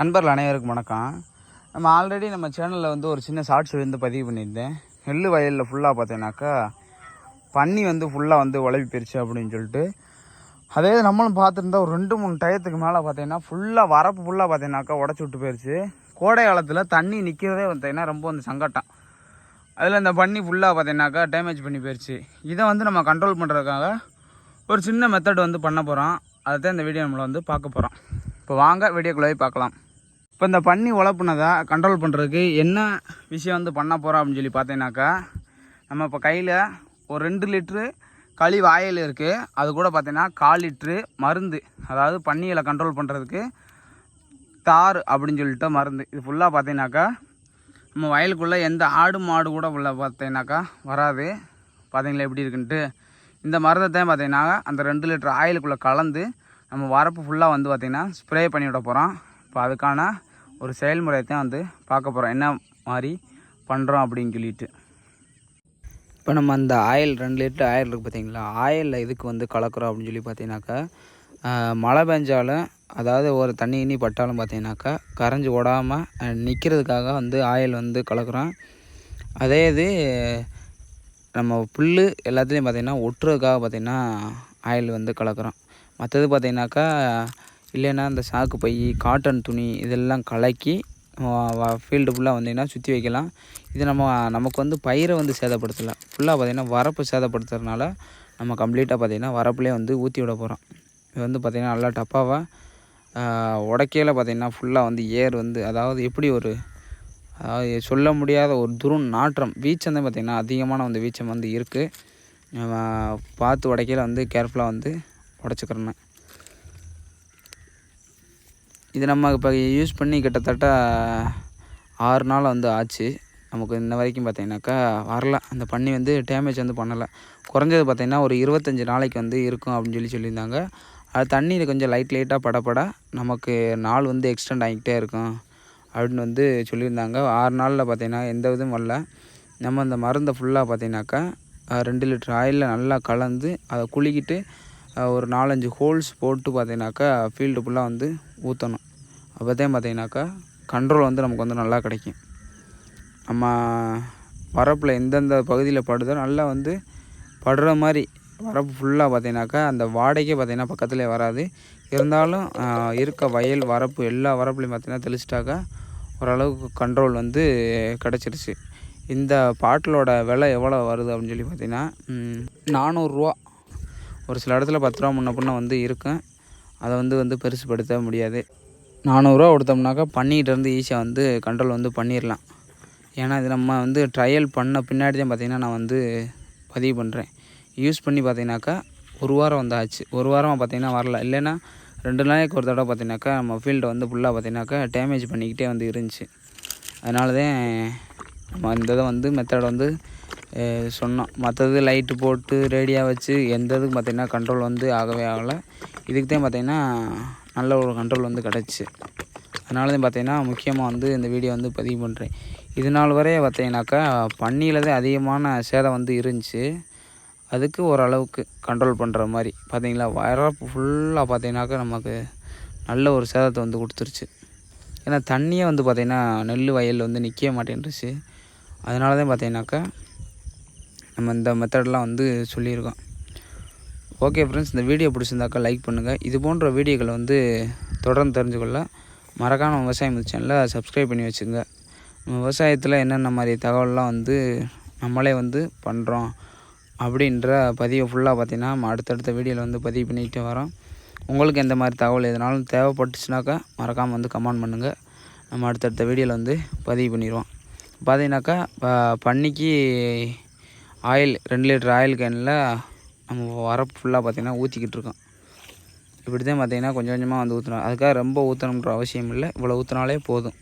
நண்பர்கள் அனைவருக்கும் வணக்கம். நம்ம ஆல்ரெடி நம்ம சேனலில் வந்து ஒரு சின்ன ஷார்ட்ஸ் வந்து பதிவு பண்ணியிருந்தேன். நெல் வயலில் ஃபுல்லாக பார்த்தீங்கன்னாக்கா பன்னி வந்து ஃபுல்லாக வந்து உழவி போயிருச்சு அப்படின்னு சொல்லிட்டு. அதே நம்மளும் பார்த்துருந்தா ஒரு ரெண்டு மூணு டயத்துக்கு மேலே பார்த்தீங்கன்னா ஃபுல்லாக வரப்பு ஃபுல்லாக பார்த்தீங்கன்னாக்கா உடச்சி விட்டு போயிருச்சு. கோடை காலத்தில் தண்ணி நிற்கிறதே பார்த்தீங்கன்னா ரொம்ப வந்து சங்கட்டம். அதில் இந்த பன்னி ஃபுல்லாக பார்த்தீங்கன்னாக்கா டேமேஜ் பண்ணி போயிடுச்சு இதை வந்து நம்ம கண்ட்ரோல் பண்ணுறதுக்காக ஒரு சின்ன மெத்தட் வந்து பண்ண போகிறோம் அதை தான் இந்த வீடியோ நம்மளை வந்து பார்க்க போகிறோம் இப்போ வாங்க வீடியோக்குள்ளே போய் பார்க்கலாம். இப்போ இந்த பன்னி உழப்புனதை கண்ட்ரோல் பண்ணுறதுக்கு என்ன விஷயம் வந்து பண்ண போகிறோம் அப்படின்னு சொல்லி பார்த்தீங்கன்னாக்கா நம்ம இப்போ கையில் ஒரு ரெண்டு லிட்ரு களி வாயில் இருக்குது அது கூட பார்த்தீங்கன்னா கால் லிட்ரு மருந்து. அதாவது பன்னியில் கண்ட்ரோல் பண்ணுறதுக்கு தார் அப்படின்னு சொல்லிட்டு மருந்து. இது ஃபுல்லாக பார்த்தீங்கன்னாக்கா நம்ம வயலுக்குள்ளே எந்த ஆடு மாடு கூட உள்ள பார்த்தீங்கன்னாக்கா வராது. பார்த்தீங்களா எப்படி இருக்குன்ட்டு? இந்த மருந்தத்தை பார்த்தீங்கன்னா அந்த ரெண்டு லிட்டர் ஆயிலுக்குள்ளே கலந்து நம்ம வரப்பு ஃபுல்லாக வந்து பார்த்திங்கன்னா ஸ்ப்ரே பண்ணி விட போகிறோம் இப்போ அதுக்கான ஒரு செயல்முறையை தான் வந்து பார்க்க போகிறோம் என்ன மாதிரி பண்ணுறோம் அப்படின்னு சொல்லிட்டு. இப்போ நம்ம அந்த ஆயில் ரெண்டு லிட்டர் ஆயில் இருக்குது பார்த்திங்களா ஆயிலில் இதுக்கு வந்து கலக்கிறோம் அப்படின்னு சொல்லி பார்த்தீங்கன்னாக்கா மழை பெஞ்சாலும் அதாவது ஒரு தண்ணி கிண்ணி பட்டாலும் பார்த்தீங்கன்னாக்கா கரைஞ்சி ஓடாமல் நிற்கிறதுக்காக வந்து ஆயில் வந்து கலக்கிறோம். அதே இது நம்ம புல் எல்லாத்துலேயும் பார்த்திங்கன்னா ஒட்டுறதுக்காக பார்த்திங்கன்னா ஆயில் வந்து கலக்கிறோம். மற்றது பார்த்திங்கனாக்கா இல்லைன்னா இந்த சாக்கு பை காட்டன் துணி இதெல்லாம் கலக்கி ஃபீல்டு ஃபுல்லாக வந்தீங்கன்னா சுற்றி வைக்கலாம். இது நம்ம நமக்கு வந்து பயிரை வந்து சேதப்படுத்தலை. ஃபுல்லாக பார்த்திங்கன்னா வரப்பு சேதப்படுத்துறதுனால நம்ம கம்ப்ளீட்டாக பார்த்திங்கன்னா வரப்புலேயே வந்து ஊற்றி விட போகிறோம் இது வந்து பார்த்திங்கன்னா நல்லா டப்பாவாக உடக்கையில் பார்த்திங்கன்னா ஃபுல்லாக வந்து ஏர் வந்து அதாவது எப்படி ஒரு அதாவது சொல்ல முடியாத ஒரு துரு நாற்றம் வீச்சம் தான் பார்த்திங்கன்னா அதிகமான வந்து வீச்சம் வந்து இருக்குது பார்த்து உடைக்கையில் வந்து கேர்ஃபுல்லாக வந்து உடச்சிக்கிறேன் இது நம்ம இப்போ யூஸ் பண்ணி கிட்டத்தட்ட ஆறு நாள் வந்து ஆச்சு. நமக்கு இன்ன வரைக்கும் பார்த்தீங்கன்னாக்கா வரல. அந்த பண்ணி வந்து டேமேஜ் வந்து பண்ணலை. குறைஞ்சது பார்த்திங்கன்னா ஒரு இருபத்தஞ்சி நாளைக்கு வந்து இருக்கும் அப்படின்னு சொல்லி சொல்லியிருந்தாங்க. அது தண்ணியில் கொஞ்சம் லைட் லைட்டாக படப்பட நமக்கு நாள் வந்து எக்ஸ்டெண்ட் ஆகிக்கிட்டே இருக்கும் அப்படின்னு வந்து சொல்லியிருந்தாங்க. ஆறு நாளில் பார்த்தீங்கன்னா எந்த இதுவும் வரல. நம்ம அந்த மருந்தை ஃபுல்லாக பார்த்தீங்கன்னாக்கா ரெண்டு லிட்டர் ஆயிலில் நல்லா கலந்து அதை குளிக்கிட்டு ஒரு நாலஞ்சு ஹோல்ஸ் போட்டு பார்த்தீங்கன்னாக்கா ஃபீல்டு ஃபுல்லாக வந்து ஊற்றணும் அப்போ தான் பார்த்தீங்கன்னாக்கா கண்ட்ரோல் வந்து நமக்கு வந்து நல்லா கிடைக்கும். நம்ம வரப்பில் எந்தெந்த பகுதியில் படுதோ நல்லா வந்து படுற மாதிரி வரப்பு ஃபுல்லாக பார்த்தீங்கன்னாக்கா அந்த வாடகையே பார்த்தீங்கன்னா பக்கத்துலேயே வராது. இருந்தாலும் இருக்க வயல் வரப்பு எல்லா வரப்புலையும் பார்த்தீங்கன்னா தெளிச்சிட்டாக்கா ஓரளவுக்கு கண்ட்ரோல் வந்து கிடச்சிருச்சு. இந்த பாட்டிலோட விலை எவ்வளோ வருது அப்படின்னு சொல்லி பார்த்தீங்கன்னா நானூறுரூவா. ஒரு சில இடத்துல பத்து ரூபா முன்ன பின்ன வந்து இருக்கும். அதை வந்து வந்து பெருசுப்படுத்த முடியாது. நானூறுரூவா கொடுத்தோம்னாக்கா பண்ணிகிட்டு இருந்து ஈஸியாக வந்து கண்ட்ரோல் வந்து பண்ணிடலாம் ஏன்னா இது நம்ம வந்து ட்ரையல் பண்ண பின்னாடி தான் பார்த்திங்கன்னா நான் வந்து பதிவு பண்ணுறேன் யூஸ் பண்ணி பார்த்தீங்கன்னாக்கா ஒரு வாரம் வந்து ஆச்சு. ஒரு வாரமாக பார்த்தீங்கன்னா வரல. இல்லைன்னா ரெண்டு நாளைக்கு ஒரு தடவை பார்த்திங்கனாக்கா நம்ம ஃபீல்டை வந்து ஃபுல்லாக பார்த்திங்கனாக்கா டேமேஜ் பண்ணிக்கிட்டே வந்து இருந்துச்சு. அதனால தான் நம்ம இந்த இதை வந்து மெத்தடை வந்து சொன்னோம். மற்றது லைட்டு போட்டு ரேடியா வச்சு எந்த இதுக்கும் பார்த்திங்கன்னா கண்ட்ரோல் வந்து ஆகவே ஆகலை. இதுக்கு தான் பார்த்திங்கன்னா நல்ல ஒரு கண்ட்ரோல் வந்து கிடச்சி. அதனால தான் பார்த்தீங்கன்னா முக்கியமாக வந்து இந்த வீடியோ வந்து பதிவு பண்ணுறேன் இது நாள் வரைய பார்த்தீங்கன்னாக்கா பண்ணியில் தான் அதிகமான சேதம் வந்து இருந்துச்சு. அதுக்கு ஓரளவுக்கு கண்ட்ரோல் பண்ணுற மாதிரி. பார்த்தீங்களா வரப்பு ஃபுல்லாக பார்த்தீங்கன்னாக்கா நமக்கு நல்ல ஒரு சேதத்தை வந்து கொடுத்துருச்சு. ஏன்னா தண்ணியே வந்து பார்த்திங்கன்னா நெல் வயலில் வந்து நிற்கவே மாட்டேன்ருச்சு அதனால தான் பார்த்தீங்கன்னாக்கா நம்ம இந்த மெத்தட்லாம் வந்து சொல்லியிருக்கோம். ஓகே ஃப்ரெண்ட்ஸ் இந்த வீடியோ பிடிச்சிருந்தாக்கா லைக் பண்ணுங்கள் இது போன்ற வீடியோக்களை வந்து தொடர்ந்து தெரிஞ்சுக்கொள்ள மறக்காம விவசாயம் சேனலை சப்ஸ்கிரைப் பண்ணி வச்சுங்க நம்ம விவசாயத்தில் என்னென்ன மாதிரி தகவல்லாம் வந்து நம்மளே வந்து பண்ணுறோம் அப்படின்ற பதிவை ஃபுல்லாக பார்த்திங்கன்னா நம்ம அடுத்தடுத்த வீடியோவில் வந்து பதிவு பண்ணிக்கிட்டே வரோம். உங்களுக்கு எந்த மாதிரி தகவல் எதனாலும் தேவைப்பட்டுச்சுனாக்கா மறக்காமல் வந்து கமெண்ட் பண்ணுங்கள் நம்ம அடுத்தடுத்த வீடியோவில் வந்து பதிவு பண்ணிடுவோம். பார்த்தீங்கன்னாக்கா ப- பன்னிக்கு ஆயில் ரெண்டு லிட்டர் ஆயில் கேனில் நம்ம வரப்பு ஃபுல்லாக பார்த்தீங்கன்னா ஊற்றிக்கிட்டு இருக்கோம். இப்படி தான் பார்த்தீங்கன்னா கொஞ்சம் கொஞ்சமாக வந்து ஊற்றணும் அதுக்காக ரொம்ப ஊற்றணுன்ற அவசியம் இல்லை. இவ்வளோ ஊற்றினாலே போதும்.